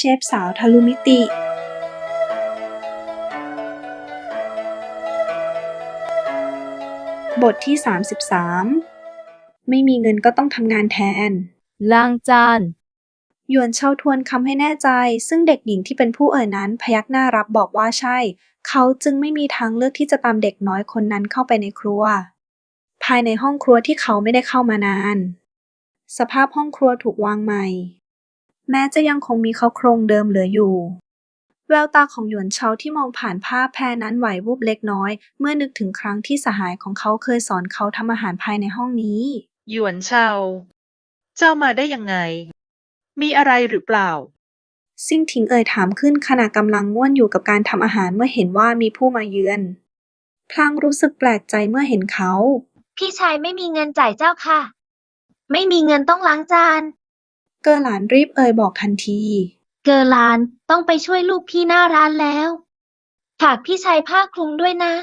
เชฟสาวทะลุมิติ บทที่ 33 ไม่มีเงินก็ต้องทำงานแทน ล้างจานหยวนเชาทวนคำให้แน่ใจ ซึ่งเด็กหญิงที่เป็นผู้เอ่ยนั้น พยักหน้ารับบอกว่าใช่ เขาจึงไม่มีทางเลือกที่จะตามเด็กน้อยคนนั้นเข้าไปในครัว ภายในห้องครัวที่เขาไม่ได้เข้ามานาน สภาพห้องครัวถูกวางใหม่ แม้จะยังคงมีเขาโครงเดิมเหลืออยู่ แววตาของหยวนเชาที่มองผ่านภาพแพรนั้นไหววูบเล็กน้อย เมื่อนึกถึงครั้งที่สหายของเขาเคยสอนเขาทำอาหารภายในห้องนี้ หยวนเชาเจ้ามาได้ยังไง มีอะไรหรือเปล่าซิ่งถิงเอ่ยถามขึ้นขณะกำลังง่วนอยู่กับการทำอาหารเมื่อเห็นว่ามีผู้มาเยือน พลางรู้สึกแปลกใจเมื่อเห็นเขา พี่ชายไม่มีเงินจ่ายเจ้าค่ะ ไม่มีเงินต้องล้างจานเก อหลานรีบเอ่ยบอกทันที เกอร์ลานต้องไปช่วยลูกพี่หน้าร้านแล้วฝากพี่ชายผ้าคลุมด้วยนะ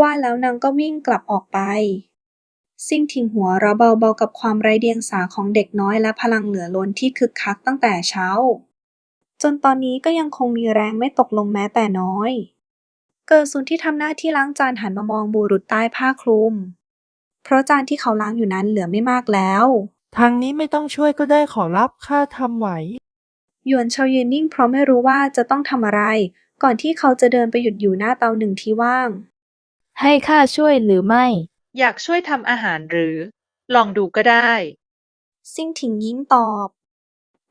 ว่าแล้วนางก็วิ่งกลับออกไป ซิ่งทิงหัวเราะเบาๆกับความไร้เดียงสาของเด็กน้อยและพลังเหลือล้นที่คึกคักตั้งแต่เช้า จนตอนนี้ก็ยังคงมีแรงไม่ตกลงแม้แต่น้อย เกิดซุนที่ทำหน้าที่ล้างจานหันมามองบุรุษใต้ผ้าคลุม เพราะจานที่เขาล้างอยู่นั้นเหลือไม่มากแล้ว ทางนี้ไม่ต้องช่วยก็ได้ขอรับข้าทำไหว หยวนเชายืนนิ่งเพราะไม่รู้ว่าจะต้องทำอะไร ก่อนที่เขาจะเดินไปหยุดอยู่หน้าเตาหนึ่งที่ว่าง ให้ข้าช่วยหรือไม่ อยากช่วยทำอาหารหรือ ลองดูก็ได้ ซิ่งถิงยิ้มตอบ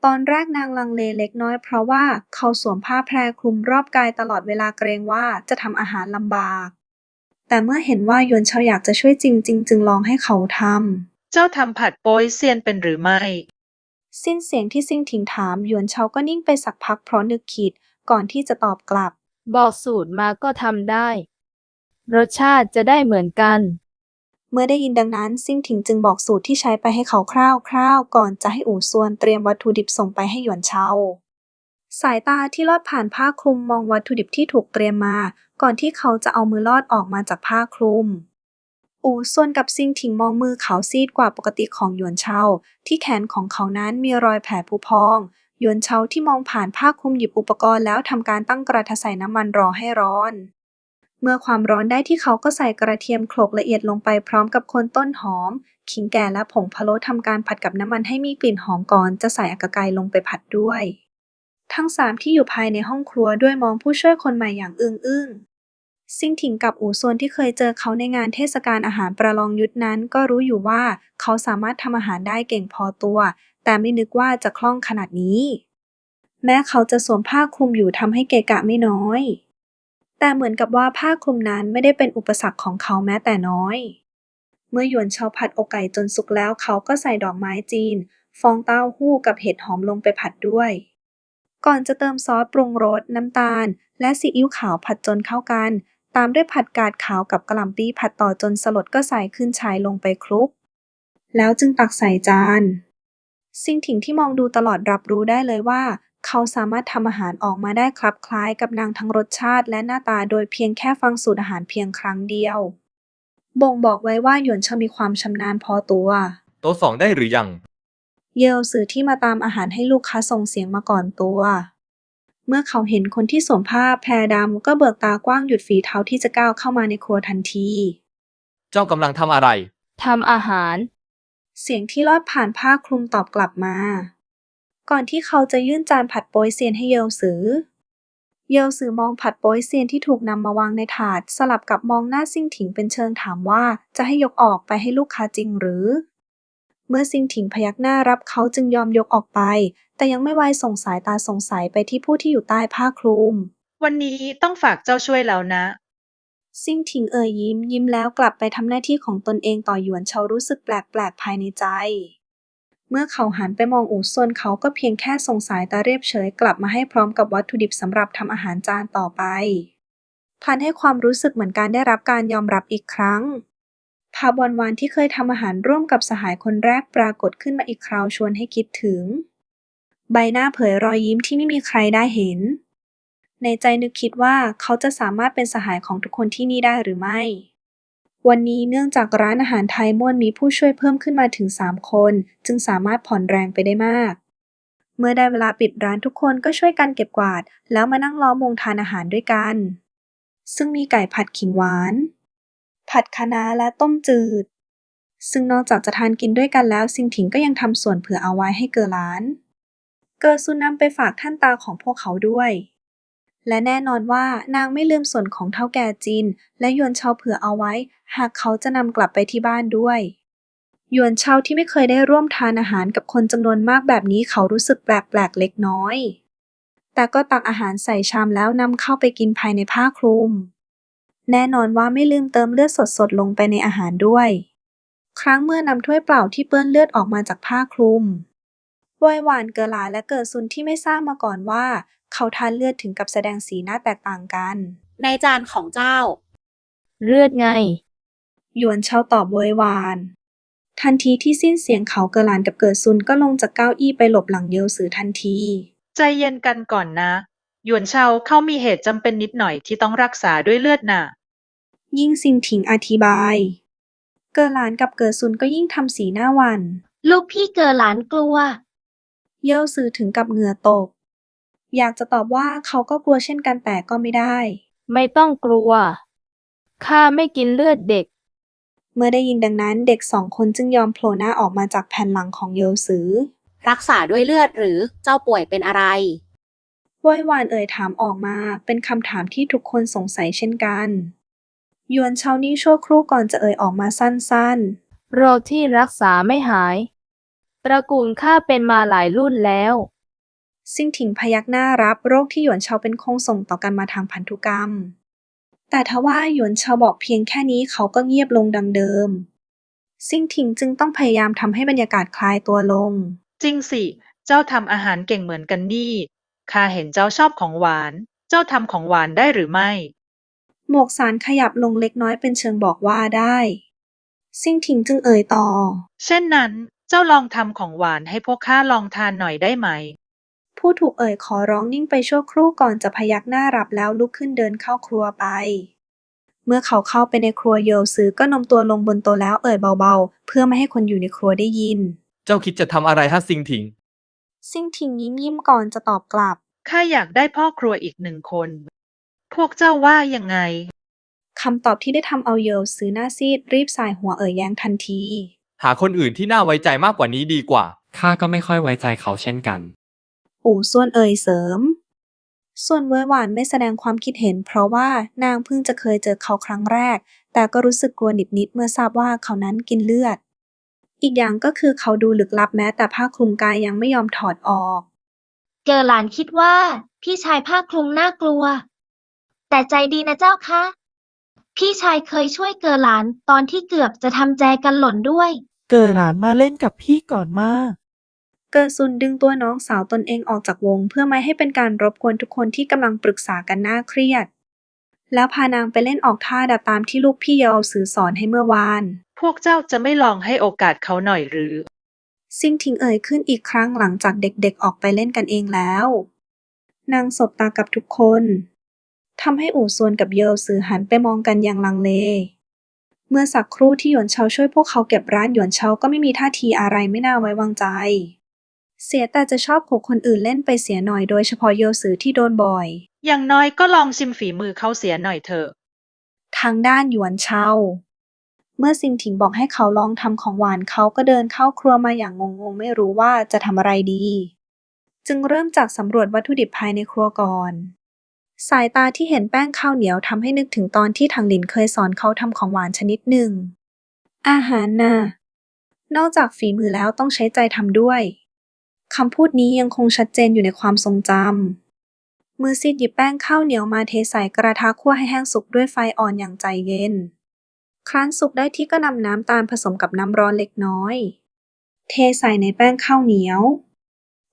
ตอนแรกนางลังเลเล็กน้อยเพราะว่าเขาสวมผ้าแพรคลุมรอบกายตลอดเวลาเกรงว่าจะทำอาหารลำบาก แต่เมื่อเห็นว่าหยวนเชาอยากจะช่วยจริงๆจึงลองให้เขาท เจ้าทำผัดโป้ยเซียนเป็นหรือไม่ำสิ้นเสียงที่ซิ่งถิงถามหยวนเชาก็นิ่งไปสักพักเพราะนึกคิดก่อนที่จะตอบกลับ บอกสูตรมาก็ทำได้ รสชาติจะได้เหมือนกัน เมื่อได้ยินดังนั้นซิ่งถิงจึงบอกสูตรที่ใช้ไปให้เขาคร่าวๆก่อนจะให้อู่ซวนเตรียมวัตถุดิบส่งไปให้หยวนเชาสายตาที่ลอดผ่านผ้าคลุมมองวัตถุดิบที่ถูกเตรียมมา ก่อนที่เขาจะเอามือลอดออกมาจากผ้าคลุม อู่วนกับซิงถิงมองมือเขาซีดกว่าปกติของหยวนเชาที่แขนของเขานั้นมีรอยแผลผุพองหยวนเชาที่มองผ่านผ้าคลุมหยิบอุปกรณ์แล้วทำการตั้งกระทะใส่น้ำมันรอให้ร้อน เมื่อความร้อนได้ที่เขาก็ใส่กระเทียมโขลกละเอียดลงไปพร้อมกับคนต้นหอม ขิงแก่และผงพะโล้ทำการผัดกับน้ำมันให้มีกลิ่นหอมก่อนจะใส่อากาไกลงไปผัดด้วย ทั้งสามที่อยู่ภายในห้องครัวด้วยมองผู้ช่วยคนใหม่อย่างอึ้งอึ้ง ซิ่งถิงกับอู่ซวนที่เคยเจอเขาในงานเทศกาลอาหารประลองยุทธนั้น ก็รู้อยู่ว่าเขาสามารถทำอาหารได้เก่งพอตัว แต่ไม่นึกว่าจะคล่องขนาดนี้ แม้เขาจะสวมผ้าคลุมอยู่ทำให้เกะกะไม่น้อย แต่เหมือนกับว่าผ้าคลุมนั้นไม่ได้เป็นอุปสรรคของเขาแม้แต่น้อย เมื่อหยวนชาผัดอกไก่จนสุกแล้วเขาก็ใส่ดอกไม้จีน ฟองเต้าหู้กับเห็ดหอมลงไปผัดด้วยก่อนจะเติมซอสปรุงรสน้ำตาล และซีอิ๊วขาวผัดจนเข้ากัน ตามด้วยผัดกาดขาวกับกะหล่ำปีผัดต่อจนสลดก็ใส่ขึ้นฉายลงไปคลุก แล้วจึงตักใส่จานสิ่งถิงที่มองดูตลอดรับรู้ได้เลยว่า เขาสามารถทำอาหารออกมาได้คลับคล้ายกับนางทั้งรสชาติและหน้าตาโดยเพียงแค่ฟังสูตรอาหารเพียงครั้งเดียว บ่งบอกไว้ว่าหยวนเชามีความชำนาญพอตัว โต๊ะสองได้หรือยัง เยลสื่อที่มาตามอาหารให้ลูกค้าส่งเสียงมาก่อนตัว เมื่อเขาเห็นคนที่สวมผ้าแพรดำก็เบิกตากว้างหยุดฝีเท้าที่จะก้าวเข้ามาในครัวทันที เจ้ากำลังทำอะไร ทำอาหาร เสียงที่ลอดผ่านผ้าคลุมตอบกลับมา ก่อนที่เขาจะยื่นจานผัดโป๊ยเซียนให้เยลสือ เยลสือมองผัดโป๊ยเซียนที่ถูกนำมาวางในถาด สลับกับมองหน้าซิ่งถิงเป็นเชิงถามว่าจะให้ยกออกไปให้ลูกค้าจริงหรือ เมื่อซิงถิงพยักหน้ารับเขาจึงยอมยกออกไป แต่ยังไม่ไวายส่งสายตาสงสัยไปที่ผู้ที่อยู่ใต้ผ้าคลุม วันนี้ต้องฝากเจ้าช่วยแล้วนะ ซิ่งถิงเอ่ยยิ้มยิ้มแล้วกลับไปทำหน้าที่ของตนเองต่อหยวนเชารู้สึกแปลกๆภายในใจ เมื่อเขาหันไปมองอู่ซวนเขาก็เพียงแค่ส่งสายตาเรียบเฉยกลับมาให้พร้อมกับวัตถุดิบสำหรับทำอาหารจานต่อไปพันให้ความรู้สึกเหมือนการได้รับการยอมรับอีกครั้ง ภาพวันวานที่เคยทำอาหารร่วมกับสหายคนแรกปรากฏขึ้นมาอีกคราวชวนให้คิดถึง ใบหน้าเผยรอยยิ้มที่ไม่มีใครได้เห็น ในใจนึกคิดว่าเขาจะสามารถเป็นสหายของทุกคนที่นี่ได้หรือไม่ วันนี้เนื่องจากร้านอาหารไทยม่วนมีผู้ช่วยเพิ่มขึ้นมาถึง 3 คน จึงสามารถผ่อนแรงไปได้มาก เมื่อได้เวลาปิดร้านทุกคนก็ช่วยกันเก็บกวาด แล้วมานั่งล้อมวงทานอาหารด้วยกัน ซึ่งมีไก่ผัดขิงหวาน ผัดคะน้าและต้มจืด ซึ่งนอกจากจะทานกินด้วยกันแล้วซิงถิงก็ยังทำส่วนเผื่อเอาไว้ให้เกอหลาน เกอซุนนำไปฝากท่านตาของพวกเขาด้วย และแน่นอนว่านางไม่ลืมส่วนของเท่าแก่จิน และหยวนเชาเผื่อเอาไว้ หากเขาจะนำกลับไปที่บ้านด้วยหยวนเชาที่ไม่เคยได้ร่วมทานอาหารกับคนจำนวนมากแบบนี้เขารู้สึกแปลกๆเล็กน้อย แต่ก็ตักอาหารใส่ชามแล้วนำเข้าไปกินภายในผ้าคลุม แน่นอนว่าไม่ลืมเติมเลือดสดๆ ลงไปในอาหารด้วย ครั้งเมื่อนำถ้วยเปล่าที่เปื้อนเลือดออกมาจากผ้าคลุมวอยหวานเกอหลาและเกิดซุนที่ไม่ทราบมาก่อนว่า เขาทานเลือดถึงกับแสดงสีหน้าแตกต่างกัน ในจานของเจ้า เลือดไง หยวนเชาตอบโวยวาน ทันทีที่สิ้นเสียงเขาเกอหลานกับเกิดซุนก็ลงจากเก้าอี้ไปหลบหลังเยลสือทันที ใจเย็นกันก่อนนะ หยวนเชาเขามีเหตุจำเป็นนิดหน่อยที่ต้องรักษาด้วยเลือดน่ะ ยิ่งซิงถิงอธิบาย เกอหลานกับเกิดซุนก็ยิ่งทำสีหน้าหวัน ลูกพี่เกอหลานกลัว เย่ลซือถึงกับเหงื่อตก อยากจะตอบว่าเขาก็กลัวเช่นกันแต่ก็ไม่ได้ ไม่ต้องกลัว ข้าไม่กินเลือดเด็ก เมื่อได้ยินดังนั้นเด็กสองคนจึงยอมโผล่หน้าออกมาจากแผ่นหลังของเยลซือ รักษาด้วยเลือดหรือเจ้าป่วยเป็นอะไร วอยวานเอ่ยถามออกมา เป็นคำถามที่ทุกคนสงสัยเช่นกันหยวนเชานี่ชั่วครู่ก่อนจะเอ่ยออกมาสั้นโรคที่รักษาไม่หาย ตระกูลข้าเป็นมาหลายรุ่นแล้วๆซิ่งถิงพยักหน้ารับโรคที่หยวนเชาเป็นคงส่งต่อกันมาทางพันธุกรรม แต่ทว่าหยวนเชาบอกเพียงแค่นี้เขาก็เงียบลงดังเดิม ซิ่งถิงจึงต้องพยายามทำให้บรรยากาศคลายตัวลง จริงสิ เจ้าทำอาหารเก่งเหมือนกันนี่ ข้าเห็นเจ้าชอบของหวาน เจ้าทำของหวานได้หรือไม่ หมวกสารขยับลงเล็กน้อยเป็นเชิงบอกว่าได้ ซิ่งถิงจึงเอ่ยต่อ เช่นนั้น เจ้าลองทำของหวานให้พวกข้าลองทานหน่อยได้ไหม ผู้ถูกเอ่ยขอร้องนิ่งไปชั่วครู่ก่อนจะพยักหน้ารับแล้วลุกขึ้นเดินเข้าครัวไป เมื่อเขาเข้าไปในครัวโยลซือก็โนมตัวลงบนโต๊ะแล้วเอ่ยเบาๆ เพื่อไม่ให้คนอยู่ในครัวได้ยิน เจ้าคิดจะทำอะไรฮะซิงถิง ซิ่งถิงยิ้มยิ้มก่อนจะตอบกลับ ข้าอยากได้พ่อครัวอีกหนึ่งคน พวกเจ้าว่ายังไง คำตอบที่ได้ทำเอาโยลซือหน้าซีดรีบสายหัวเอ่ยแย้งทันที หาคนอื่นที่น่าไว้ใจมากกว่านี้ดีกว่า ข้าก็ไม่ค่อยไว้ใจเขาเช่นกันอู่ส่วนเอ่ยเสริม ส่วนเวยหวานไม่แสดงความคิดเห็น เพราะว่านางเพิ่งจะเคยเจอเขาครั้งแรก แต่ก็รู้สึกกลัวนิดๆเมื่อทราบว่าเขานั้นกินเลือด อีกอย่างก็คือเขาดูลึกลับแม้แต่ผ้าคลุมกายยังไม่ยอมถอดออก เกอหลานคิดว่า พี่ชายผ้าคลุมน่ากลัว แต่ใจดีนะเจ้าคะ พี่ชายเคยช่วยเกอหลานตอนที่เกือบจะทำแจกันหล่นด้วย เกิดหลานมาเล่นกับพี่ก่อนมา เกิดซุนดึงตัวน้องสาวตนเองออกจากวง เพื่อไม่ให้เป็นการรบกวนทุกคนที่กำลังปรึกษากันน่าเครียด แล้วพานางไปเล่นออกท่าดับตามที่ลูกพี่เยาสื่อสอนให้เมื่อวาน พวกเจ้าจะไม่ลองให้โอกาสเขาหน่อยหรือ ซิ่งทิงเอ่ยขึ้นอีกครั้งหลังจากเด็กๆออกไปเล่นกันเองแล้ว นางสบตากับทุกคนทำให้อู่ซวนกับเยลซือหันไปมองกันอย่างลังเล เมื่อสักครู่ที่หยวนเชาช่วยพวกเขาเก็บร้านหยวนเชาก็ไม่มีท่าทีอะไรไม่น่าไว้วางใจ เสียแต่จะชอบขกคนอื่นเล่นไปเสียหน่อยโดยเฉพาะเยลซือที่โดนบ่อย อย่างน้อยก็ลองชิมฝีมือเขาเสียหน่อยเถอะ ทางด้านหยวนเชา เมื่อซิงถิงบอกให้เขาลองทำของหวานเขาก็เดินเข้าครัวมาอย่างงงๆ ไม่รู้ว่าจะทำอะไรดี จึงเริ่มจากสำรวจวัตถุดิบภายในครัวก่อน สายตาที่เห็นแป้งข้าวเหนียวทำให้นึกถึงตอนที่ทางหลินเคยสอนเขาทำของหวานชนิดหนึ่ง อาหารน่ะนอกจากฝีมือแล้วต้องใช้ใจทำด้วยคำพูดนี้ยังคงชัดเจนอยู่ในความทรงจำมือซีดหยิบแป้งข้าวเหนียวมาเทใส่กระทะคั่วให้แห้งสุกด้วยไฟอ่อนอย่างใจเย็น ครั้นสุกได้ที่ก็นำน้ำตาลผสมกับน้ำร้อนเล็กน้อย เทใส่ในแป้งข้าวเหนียว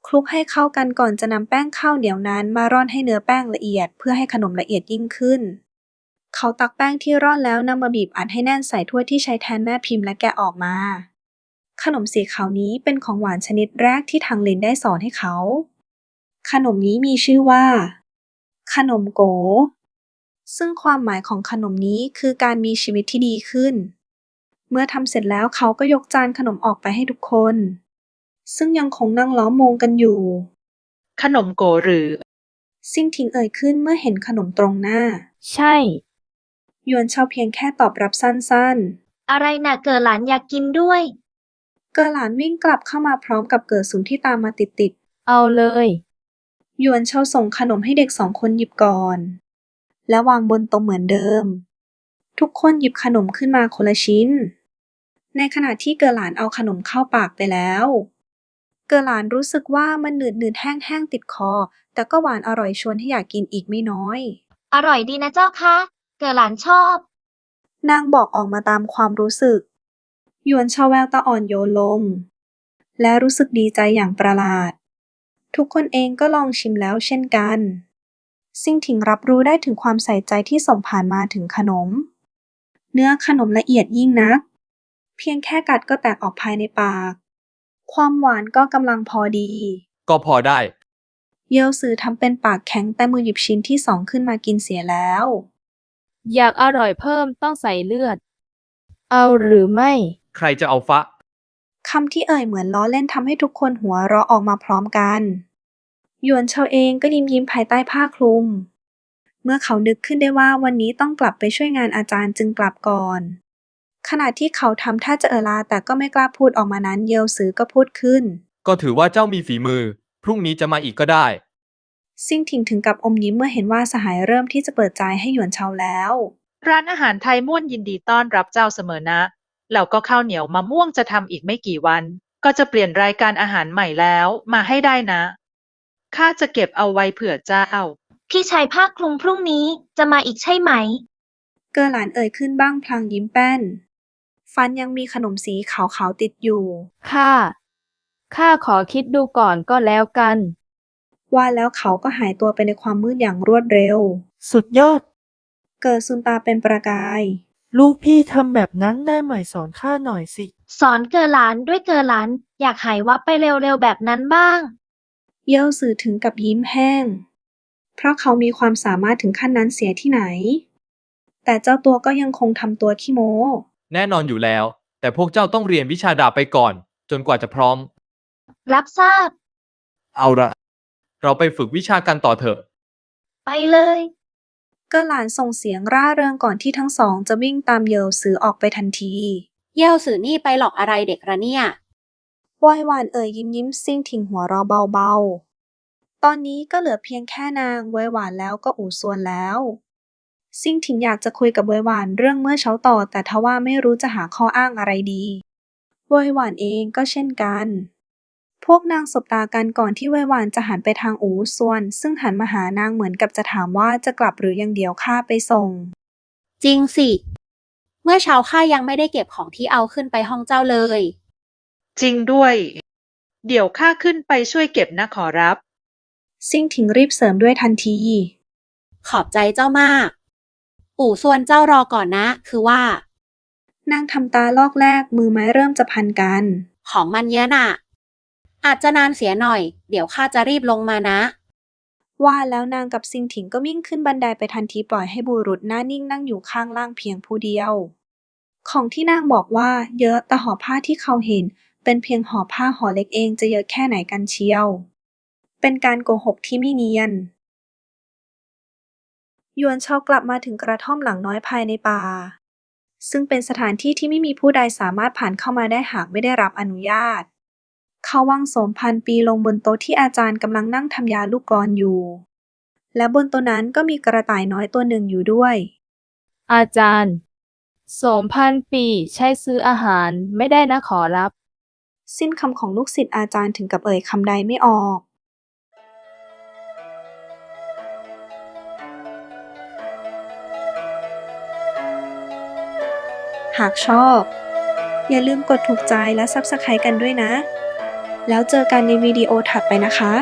คลุกให้เข้ากันก่อนจะนำแป้งข้าวเหนียวนั้นมาร่อนให้เนื้อแป้งละเอียด เพื่อให้ขนมละเอียดยิ่งขึ้น เขาตักแป้งที่ร่อนแล้วนำมาบีบอัดให้แน่นใส่ถ้วยที่ใช้แทนแม่พิมพ์และแกะออกมา ขนมสีขาวนี้เป็นของหวานชนิดแรกที่ทางลินได้สอนให้เขา ขนมนี้มีชื่อว่า ขนมโก ซึ่งความหมายของขนมนี้คือการมีชีวิตที่ดีขึ้น เมื่อทำเสร็จแล้วเขาก็ยกจานขนมออกไปให้ทุกคน ซึ่งยังคงนั่งล้อมวงกันอยู่ ขนมโกหรือ ซิ่งถิงเอ่ยขึ้นเมื่อเห็นขนมตรงหน้า ใช่หยวนเชาเพียงแค่ตอบรับสั้นอะไรน่ะเกิดหลานอยากกินด้วย ๆ เกอหลานวิ่งกลับเข้ามาพร้อมกับเกิดสุนที่ตามมาติดเอาเลยๆหยวนเชาส่งขนมให้เด็กสองคนหยิบก่อน และวางบนโต๊ะเหมือนเดิม ทุกคนหยิบขนมขึ้นมาคนละชิ้น ในขณะที่เกอหลานเอาขนมเข้าปากไปแล้ว เกอหลานรู้สึกว่ามันหนืดหนืดๆแห้งๆติดคอ แต่ก็หวานอร่อยชวนให้อยากกินอีกไม่น้อย อร่อยดีนะเจ้าคะเกิดหลานชอบ นางบอกออกมาตามความรู้สึก หยวนชาแววตาอ่อนโยนลง และรู้สึกดีใจอย่างประหลาด ทุกคนเองก็ลองชิมแล้วเช่นกัน ซิ่งถิงรับรู้ได้ถึงความใส่ใจที่ส่งผ่านมาถึงขนม เนื้อขนมละเอียดยิ่งนัก เพียงแค่กัดก็แตกออกภายในปาก ความหวานก็กำลังพอดี ก็พอได้ เยลซือทำเป็นปากแข็งแต่มือหยิบชิ้นที่สองขึ้นมากินเสียแล้ว อยากอร่อยเพิ่มต้องใส่เลือด เอาหรือไม่ ใครจะเอาฟะคำที่เอ่ยเหมือนล้อเล่นทำให้ทุกคนหัวเราะออกมาพร้อมกัน หยวนเชาเองก็ยิ้มยิ้มภายใต้ผ้าคลุม เมื่อเขานึกขึ้นได้ว่าวันนี้ต้องกลับไปช่วยงานอาจารย์จึงกลับก่อน ขณะที่เขาทำท่าจะเออลาแต่ก็ไม่กล้าพูดออกมานั้นเยลซือก็พูดขึ้น ก็ถือว่าเจ้ามีฝีมือ พรุ่งนี้จะมาอีกก็ได้ ซิ่งถิงถึงกับอมยิ้มเมื่อเห็นว่าสหายเริ่มที่จะเปิดใจให้หยวนเชาแล้ว ร้านอาหารไทยม่วนยินดีต้อนรับเจ้าเสมอนะแล้วก็ข้าวเหนียวมะม่วงจะทำอีกไม่กี่วัน ก็จะเปลี่ยนรายการอาหารใหม่แล้วมาให้ได้นะ ข้าจะเก็บเอาไว้เผื่อเจ้า พี่ชายผ้าคลุมพรุ่งนี้จะมาอีกใช่ไหม เกอหลานเอ่ยขึ้นบ้างพลางยิ้มแป้น ฟันยังมีขนมสีขาวๆติดอยู่ ข้า ข้าขอคิดดูก่อนก็แล้วกัน ว่าแล้วเขาก็หายตัวไปในความมืดอย่างรวดเร็ว สุดยอด เกิดซุนตาเป็นประกาย ลูกพี่ทำแบบนั้นได้ไหมสอนข้าหน่อยสิ สอนเกิดหลานด้วยเกิดหลาน อยากหายวับไปเร็วๆแบบนั้นบ้าง เย่ยวสื่อถึงกับยิ้มแห้ง เพราะเขามีความสามารถถึงขั้นนั้นเสียที่ไหน แต่เจ้าตัวก็ยังคงทำตัวขี้โม้ แน่นอนอยู่แล้ว แต่พวกเจ้าต้องเรียนวิชาดาบไปก่อน จนกว่าจะพร้อม รับทราบ เอาละเราไปฝึกวิชากันต่อเถอะ ไปเลยก็หลานส่งเสียงร่าเริงก่อนที่ทั้งสองจะวิ่งตามเยลซือออกไปทันที เย่ยวสื่อนี่ไปหลอกอะไรเด็กระเนี่ย วอยหวานเอ่ยยิ้มยิ้มซิ่งทิ้งหัวเราะเบาๆ ตอนนี้ก็เหลือเพียงแค่นางวอยหวานแล้วก็อู่ซวนแล้ว ซิ่งทิ้งอยากจะคุยกับวอยหวานเรื่องเมื่อเช้าต่อ แต่ทว่าไม่รู้จะหาข้ออ้างอะไรดีวอยหวานเองก็เช่นกัน พวกนางสบตากันก่อนที่วอยหวานจะหันไปทางอู่ซวน ซึ่งหันมาหานางเหมือนกับจะถามว่าจะกลับหรือยังเดี๋ยวข้าไปส่ง จริงสิ เมื่อเช้าข้ายังไม่ได้เก็บของที่เอาขึ้นไปห้องเจ้าเลย จริงด้วย เดี๋ยวข้าขึ้นไปช่วยเก็บนะขอรับ ซิ่งทิ้งรีบเสริมด้วยทันที ขอบใจเจ้ามากอู่ส่วนเจ้ารอก่อนนะ คือว่า นางทำตาลอกแรกมือไม้เริ่มจะพันกัน ของมันเยอะน่ะ อาจจะนานเสียหน่อย เดี๋ยวข้าจะรีบลงมานะ ว่าแล้วนางกับซิงถิงก็วิ่งขึ้นบันไดไปทันทีปล่อยให้บุรุษหน้านิ่งนั่งอยู่ข้างล่างเพียงผู้เดียว ของที่นางบอกว่าเยอะแต่ห่อผ้าที่เขาเห็น เป็นเพียงห่อผ้าห่อเล็กเองจะเยอะแค่ไหนกันเชียว เป็นการโกหกที่ไม่เนียน ยวนเชากลับมาถึงกระท่อมหลังน้อยภายในป่า ซึ่งเป็นสถานที่ที่ไม่มีผู้ใดสามารถผ่านเข้ามาได้หากไม่ได้รับอนุญาต เขาวางโสมพันปีลงบนโต๊ะที่อาจารย์กำลังนั่งทำยาลูกกลอนอยู่ และบนโต๊ะนั้นก็มีกระต่ายน้อยตัวหนึ่งอยู่ด้วย อาจารย์ โสมพันปีใช้ซื้ออาหารไม่ได้นะขอรับ สิ้นคำของลูกศิษย์อาจารย์ถึงกับเอ่ยคำใดไม่ออกหากชอบ อย่าลืมกดถูกใจและ Subscribe กันด้วยนะ แล้วเจอกันในวิดีโอถัดไปนะคะ